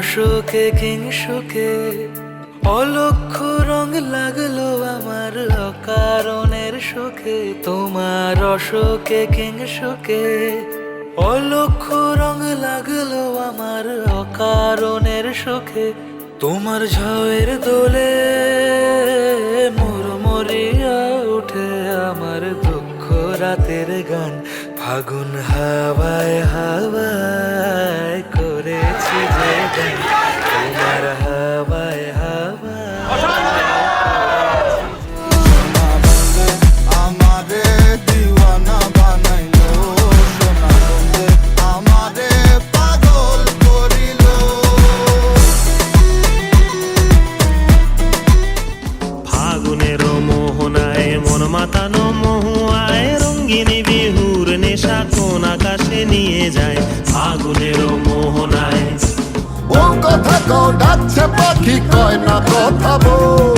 অশোকে কিংসুকে অলক্ষ রং লাগল আমার অকারণের সুখে তোমার অশোকে কিংসুকে অলক্ষ রং লাগল আমার অকারণের সুখে তোমার ঝয়ের দোলে মোর মরিয়া উঠে আমার দুঃখ রাতের গান। ফাগুন হাওয়ায় হাওয়ায় তোমার হাওয়ায় হাওয়ায় ডাকছে পাখি কয় না কথা বল